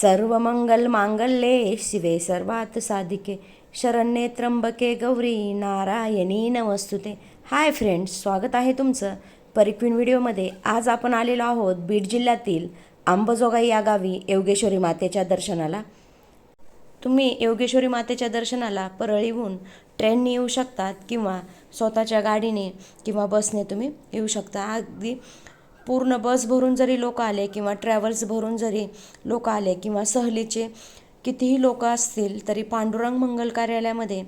सर्व मंगल मांगल्ये शिवे सर्वात साधिके शरण्ये त्र्यंबके गौरी नारायणी नमस्तुते. हाय फ्रेंड्स स्वागत आहे तुमचं परिक्विन व्हिडिओमध्ये. आज आपण आलेलो आहोत बीड जिल्ह्यातील अंबजोगाई या गावी योगेश्वरी मातेच्या दर्शनाला. तुम्ही योगेश्वरी मातेच्या दर्शनाला परळीहून ट्रेनने येऊ शकतात किंवा स्वतःच्या गाडीने किंवा बसने तुम्ही येऊ शकता. अगदी पूर्ण बस भरून जरी लोक आले किंवा ट्रॅव्हल्स भरून जरी लोक आले किंवा सहलीचे कितीही लोक असतील तरी पांडुरंग मंगल कार्यालयामध्ये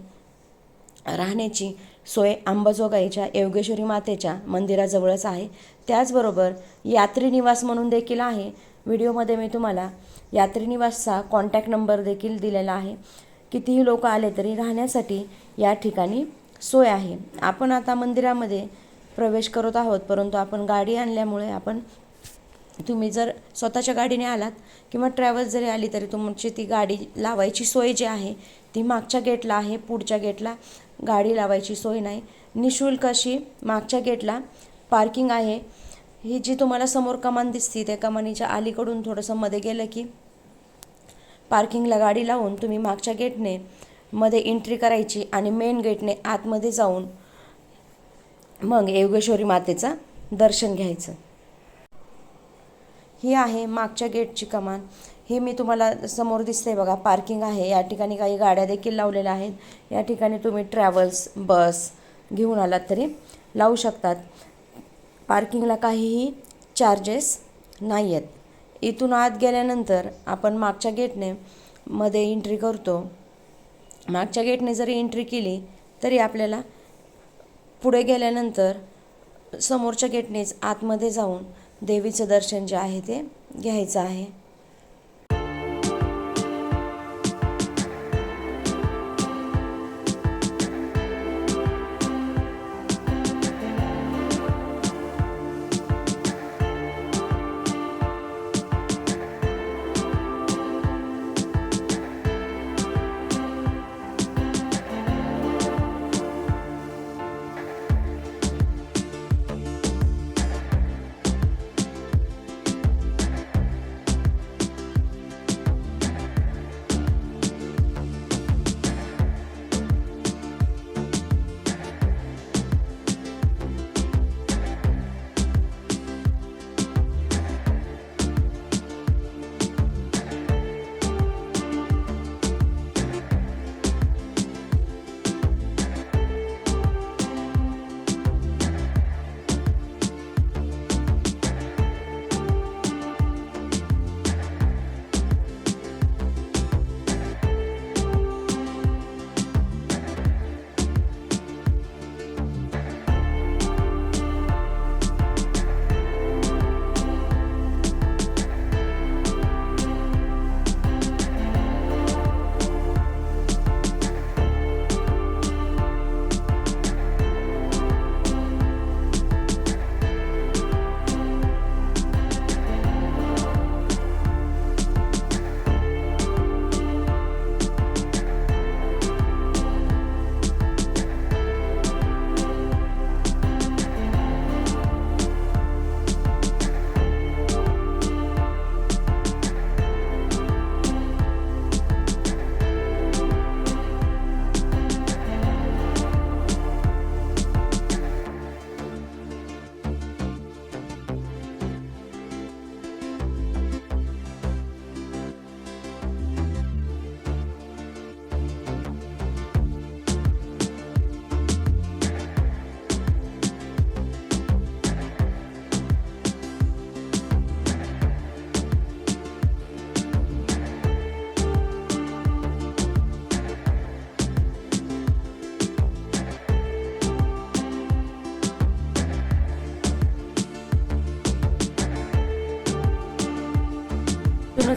राहण्याची सोय अंबाजोगाईच्या योगेश्वरी मातेच्या मंदिराजवळच आहे. त्याचबरोबर यात्री निवास म्हणून देखील आहे. व्हिडिओमध्ये मी तुम्हाला यात्री निवासचा कॉन्टॅक्ट नंबर देखील दिलेला आहे. कितीही लोक आले तरी राहण्यासाठी या ठिकाणी सोय आहे. आपण आता मंदिरामध्ये प्रवेश करत आहोत परंतु आपण गाडी आणल्यामुळे आपण तुम्ही जर स्वतःच्या गाडीने आलात किंवा ट्रॅव्हल्स जरी आली तरी तुमची ती गाडी लावायची सोय जी आहे ती मागच्या गेटला आहे पुढच्या गेटला गाडी लावायची सोय नाही. निशुल्क अशी मागच्या गेटला पार्किंग आहे. ही जी तुम्हाला समोर कमान दिसते त्या कमानीच्या अलीकडून थोडंसं मध्ये गेलं की पार्किंगला गाडी लावून तुम्ही मागच्या गेटने मध्ये एंट्री करायची आणि मेन गेटने आतमध्ये जाऊन मग योगेश्वरी मातेचं दर्शन घ्यायचं. ही आहे मागच्या गेटची कमान. हे मी तुम्हाला समोर दिसते बघा पार्किंग आहे. या ठिकाणी काही गाड्या देखील लावलेल्या आहेत. या ठिकाणी तुम्ही ट्रॅव्हल्स बस घेऊन आलात तरी लावू शकतात. पार्किंगला काहीही चार्जेस नाही आहेत इथून आत गेल्यानंतर आपण मागच्या गेटने मध्ये एंट्री करतो. मागच्या गेटने जरी एंट्री केली तरी आपल्याला पुढे गेल्यानंतर समोरच्या गेटनेच आतमध्ये जाऊन देवीचं दर्शन जे आहे ते घ्यायचं आहे.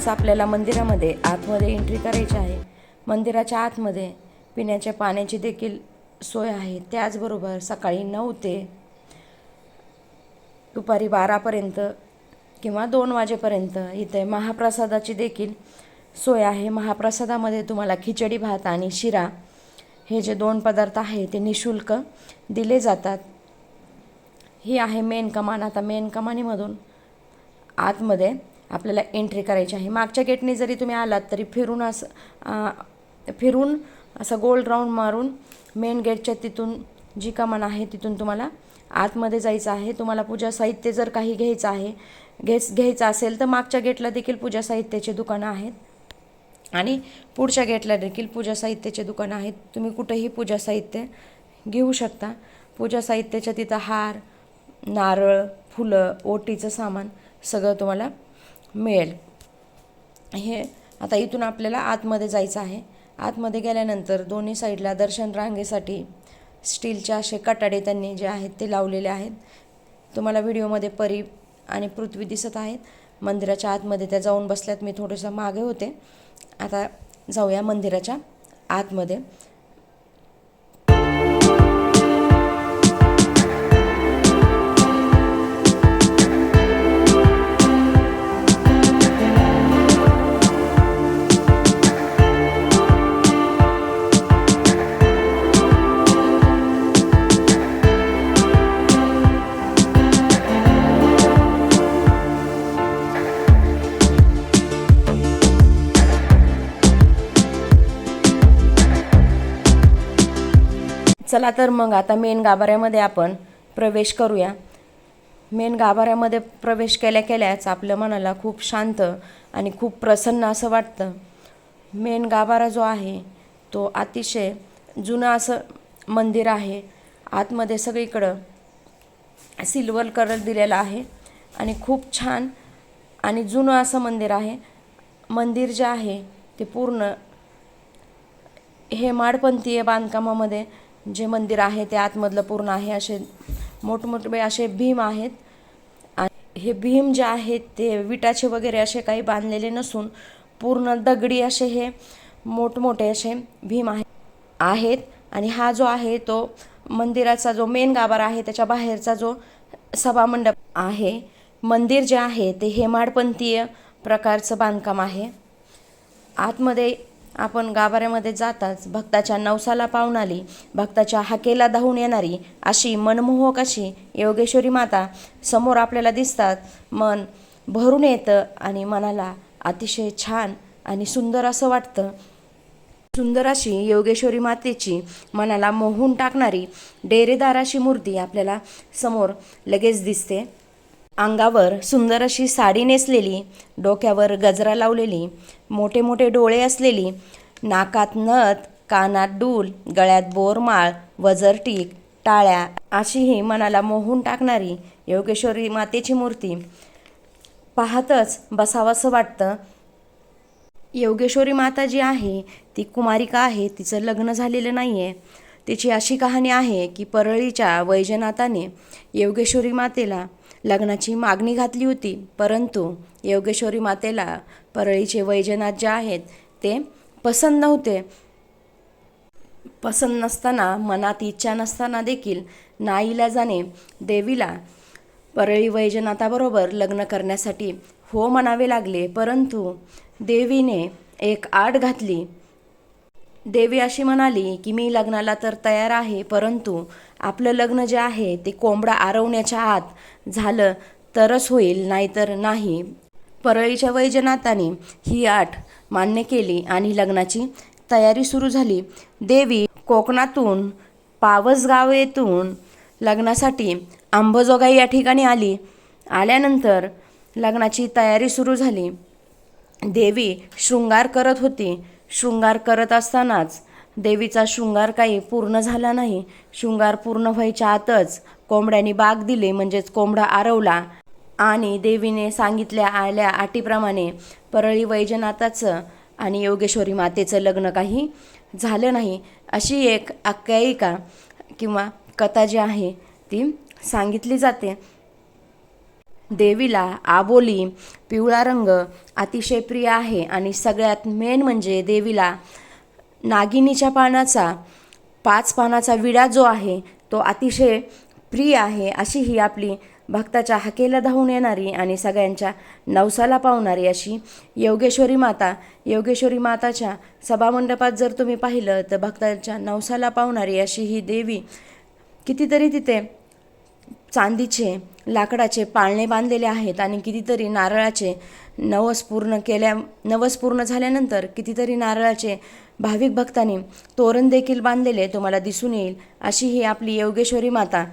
तिथूनच आपल्याला मंदिरामध्ये आतमध्ये एंट्री करायची आहे. मंदिराच्या आतमध्ये पिण्याच्या पाण्याची देखील सोय आहे. त्याचबरोबर सकाळी नऊ ते दुपारी बारापर्यंत किंवा दोन वाजेपर्यंत इथे महाप्रसादाची देखील सोय आहे. महाप्रसादामध्ये तुम्हाला खिचडी भात आणि शिरा हे जे दोन पदार्थ आहे ते निशुल्क दिले जातात. ही आहे मेन कमान. आता मेन कमानीमधून आतमध्ये आपल्याला एंट्री करायची आहे. मागच्या गेटने जरी तुम्ही आलात तरी फिरून असं फिरून असं गोल राऊंड मारून मेन गेटच्या तिथून जी कमान आहे तिथून तुम्हाला आतमध्ये जायचं आहे. तुम्हाला पूजा साहित्य जर काही घ्यायचं आहे घेच घ्यायचं असेल तर मागच्या गेटला देखील पूजा साहित्याचे दुकानं आहेत. आणि पुढच्या गेटला देखील पूजा साहित्याचे दुकानं आहेत. तुम्ही कुठेही पूजा साहित्य घेऊ शकता. पूजा साहित्याच्या तिथं हार नारळ फुलं ओटीचं सामान सगळं तुम्हाला मिळेल. हे आता इथून आपल्याला आतमध्ये जायचं आहे. आतमध्ये गेल्यानंतर दोन्ही साईडला दर्शन रांगेसाठी स्टीलचे असे कटाडे त्यांनी जे आहेत ते लावलेले आहेत. तुम्हाला व्हिडिओमध्ये परी आणि पृथ्वी दिसत आहेत. मंदिराच्या आतमध्ये त्या जाऊन बसल्यात. मी थोडंसं मागे होते. आता जाऊया मंदिराच्या आतमध्ये. चला तर मग आता मेन गाभाऱ्यामध्ये आपण प्रवेश करूया. मेन गाभाऱ्यामध्ये प्रवेश केल्या केल्याच आपल्या मनाला खूप शांत आणि खूप प्रसन्न असं वाटतं. मेन गाभारा जो आहे तो अतिशय जुनं असं मंदिर आहे. आतमध्ये सगळीकडं सिल्वर कलर दिलेला आहे आणि खूप छान आणि जुनं असं मंदिर आहे. मंदिर जे आहे ते पूर्ण हे माडपंथीय बांधकामामध्ये. जे मंदिर आहे ते आतमधलं पूर्ण आहे असे मोठमोठे असे भीम आहेत. आणि हे भीम जे आहेत ते विटाचे वगैरे असे काही बांधलेले नसून पूर्ण दगडी असे हे मोठमोठे असे भीम आहे आहेत. आणि हा जो आहे तो मंदिराचा जो मेन गाभारा आहे त्याच्या बाहेरचा जो सभामंडप आहे मंदिर जे आहे ते हेमाडपंथीय प्रकारचं बांधकाम आहे. आतमध्ये आपण गाभाऱ्यामध्ये जाताच भक्ताच्या नवसाला पावणारी भक्ताच्या हाकेला धावून येणारी अशी मनमोहक अशी योगेश्वरी माता समोर आपल्याला दिसतात. मन भरून येतं आणि मनाला अतिशय छान आणि सुंदर असं वाटतं. सुंदर अशी योगेश्वरी मातेची मनाला मोहून टाकणारी डेरेदार अशी मूर्ती आपल्याला समोर लगेच दिसते. अंगावर सुंदर अशी साडी नेसलेली डोक्यावर गजरा लावलेली मोठे मोठे डोळे असलेली नाकात नथ कानात डूल गळ्यात बोरमाळ वजरटीक टाळ्या अशी ही मनाला मोहून टाकणारी योगेश्वरी मातेची मूर्ती. पाहतच बसावंसं वाटतं योगेश्वरी माता जी आहे ती कुमारिका आहे तिचं लग्न झालेलं नाही आहे तिची अशी कहाणी आहे की परळीच्या वैजनाथाने योगेश्वरी मातेला लग्नाची मागणी घातली होती. परंतु योगेश्वरी मातेला परळीचे वैजनाथ जे आहेत ते पसंत नव्हते. पसंत नसताना मनात इच्छा नसताना देखील नाईलाजाने देवीला परळी वैजनाथाबरोबर लग्न करण्यासाठी हो म्हणावे लागले. परंतु देवीने एक आड घातली. देवी अशी म्हणाली की मी लग्नाला तर तयार आहे परंतु आपलं लग्न जे आहे ते कोंबडा आरवण्याच्या आत झालं तरच होईल नाहीतर नाही. परळीच्या वैजनाथाने ही आठ मान्य केली आणि लग्नाची तयारी सुरू झाली. देवी कोकणातून पावसगाव येथून लग्नासाठी अंबजोगाई या ठिकाणी आली. आल्यानंतर लग्नाची तयारी सुरू झाली. देवी शृंगार करत होती. शृंगार करत असतानाच देवीचा शृंगार काही पूर्ण झाला नाही. शृंगार पूर्ण व्हायच्या आतच कोंबड्याने बाग दिले म्हणजेच कोंबडा आरवला आणि देवीने सांगितल्या आल्या अटीप्रमाणे परळी वैजनाथाचं आणि योगेश्वरी मातेचं लग्न काही झालं नाही. अशी एक आख्यायिका किंवा कथा जी आहे ती सांगितली जाते. देवीला आबोली पिवळा रंग अतिशय प्रिय आहे आणि सगळ्यात मेन म्हणजे देवीला नागिनीच्या पानाचा पाच पानाचा विडा जो आहे तो अतिशय प्रिय आहे अशी ही आपली भक्ताच्या हाकेला धावून येणारी आणि सगळ्यांच्या नवसाला पावणारी अशी योगेश्वरी माता. योगेश्वरी माताच्या सभामंडपात जर तुम्ही पाहिलं तर भक्ताच्या नवसाला पावणारी अशी ही देवी कितीतरी तिथे चांदीचे लाकडाचे पाळणे बांधलेले आहेत आणि कितीतरी नारळाचे नवस पूर्ण केल्या नवस पूर्ण झाल्यानंतर कितीतरी नारळाचे भाविक भक्तांनी तोरण देखील बांधलेले तुम्हाला दिसून येईल. अशी ही आपली योगेश्वरी माता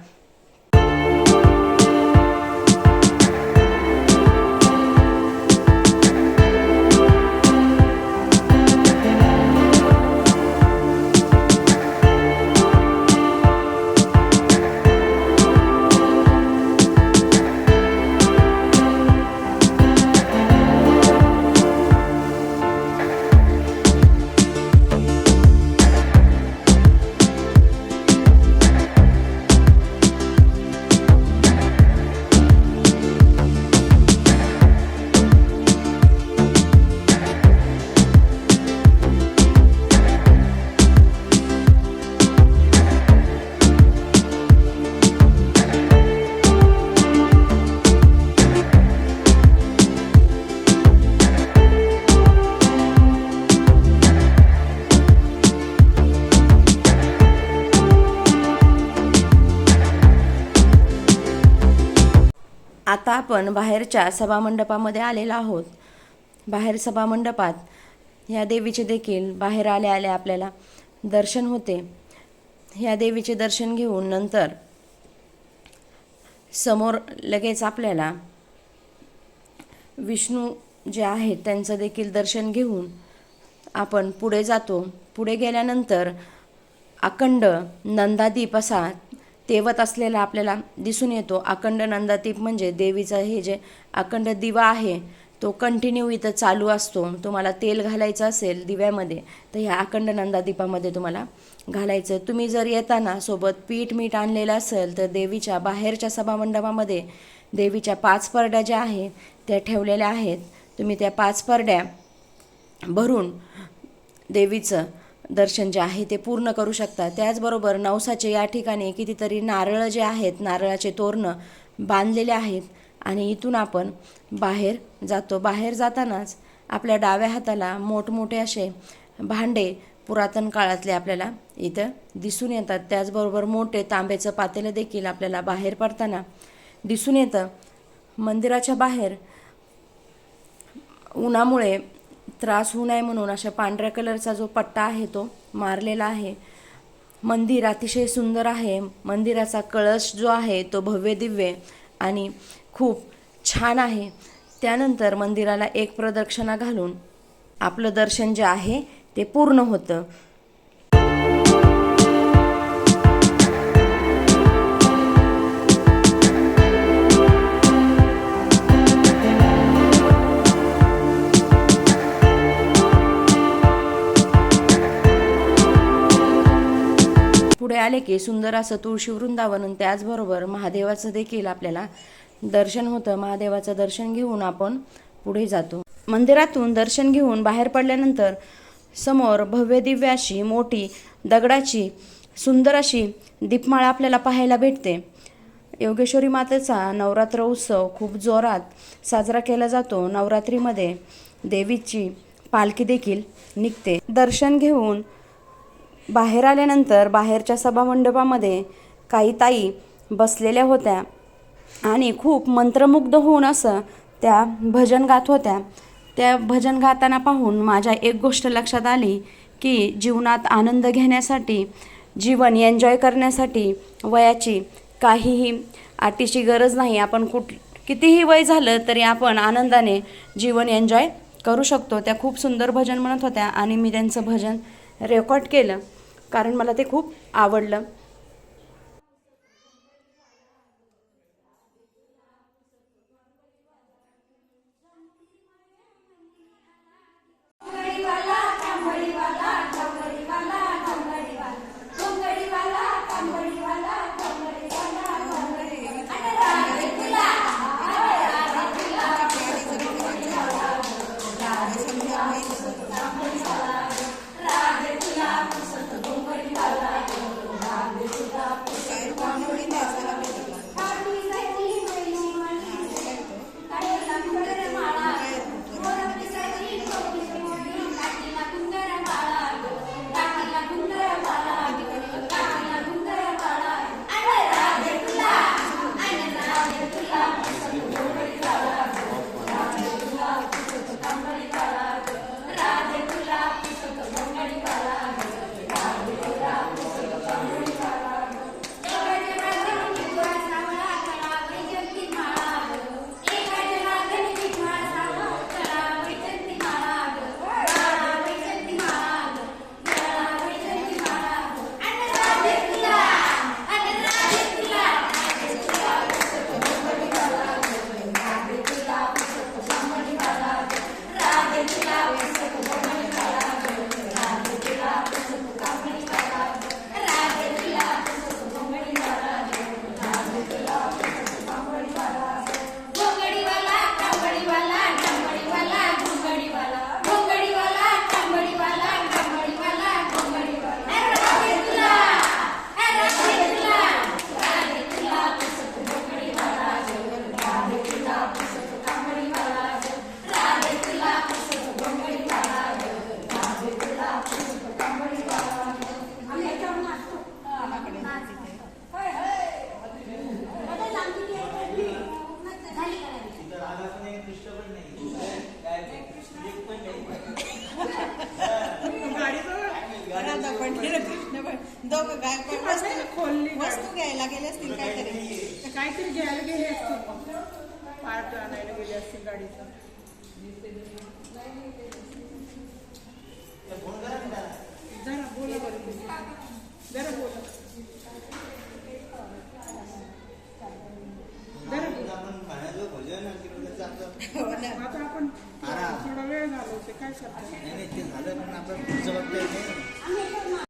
आपण बाहेरच्या सभामंडपामध्ये आलेलो आहोत. बाहेर सभामंडपात ह्या देवीचे देखील बाहेर आले आले आपल्याला दर्शन होते. ह्या देवीचे दर्शन घेऊन नंतर समोर लगेच आपल्याला विष्णू जे आहेत त्यांचं देखील दर्शन घेऊन आपण पुढे जातो. पुढे गेल्यानंतर अखंड नंदादीप असा तेवत असलेला आपल्याला दिसून येतो. अखंड नंदादीप म्हणजे देवीचं हे जे अखंड दिवा आहे तो कंटिन्यू इथं चालू असतो. तुम्हाला तेल घालायचं असेल दिव्यामध्ये तर ह्या अखंड नंदादीपामध्ये तुम्हाला घालायचं. तुम्ही जर येताना सोबत पीठ मीठ आणलेलं असेल तर देवीच्या बाहेरच्या सभामंडपामध्ये देवीच्या पाच परड्या ज्या आहेत त्या ठेवलेल्या आहेत. तुम्ही त्या पाच परड्या भरून देवीचं दर्शन जे आहे ते पूर्ण करू शकतात त्याचबरोबर नवसाचे या ठिकाणी कितीतरी नारळ जे आहेत नारळाचे तोरणं बांधलेले आहेत आणि इथून आपण बाहेर जातो. बाहेर जातानाच आपल्या डाव्या हाताला मोठमोठे असे भांडे पुरातन काळातले आपल्याला इथं दिसून येतात. त्याचबरोबर मोठे तांब्याचं पातेलं देखील आपल्याला बाहेर पडताना दिसून येतं. मंदिराच्या बाहेर उन्हामुळे त्रास होऊ नये म्हणून अशा पांढऱ्या कलरचा जो पट्टा आहे तो मारलेला आहे. मंदिर अतिशय सुंदर आहे. मंदिराचा कळश जो आहे तो भव्य दिव्य आणि खूप छान आहे. त्यानंतर मंदिराला एक प्रदक्षिणा घालून आपलं दर्शन जे आहे ते पूर्ण होतं. आले की सुंदर असं तुळशी वृंदावन आणि त्याचबरोबर महादेवाचं देखील आपल्याला दर्शन होतं. महादेवाचं दर्शन घेऊन आपण पुढे जातो. मंदिरातून दर्शन घेऊन बाहेर पडल्यानंतर समोर भव्य दिव्य अशी मोठी दगडाची सुंदर अशी दीपमाळा आपल्याला पाहायला भेटते. योगेश्वरी मातेचा नवरात्र उत्सव खूप जोरात साजरा केला जातो. नवरात्रीमध्ये देवीची पालखी देखील निघते. दर्शन घेऊन बाहेर आल्यानंतर बाहेरच्या सभामंडपामध्ये काही ताई बसलेल्या होत्या आणि खूप मंत्रमुग्ध होऊन असं त्या भजन गात होत्या. त्या भजन गाताना पाहून माझ्या एक गोष्ट लक्षात आली की जीवनात आनंद घेण्यासाठी जीवन एन्जॉय करण्यासाठी वयाची काहीही अटीची गरज नाही. आपण कुठ कितीही वय झालं तरी आपण आनंदाने जीवन एन्जॉय करू शकतो. त्या खूप सुंदर भजन म्हणत होत्या आणि मी त्यांचं भजन रेकॉर्ड केलं. कारण मला ते खूप आवडलं. पण दोघं गाय पण वस्तू खोलली वस्तू घ्यायला गेले असतील काहीतरी. काहीतरी घ्यायला गेले असतील पार्ट आणायला गेले असतील गाडीचा. जरा बोला बरं. जरा बोला. जरा बोला. हो ना. आता आपण थोडा वेळ झालो ते काय करतो? नाही नाही ते झालं पण आपण पुढचं बघतोय ते 你在干嘛？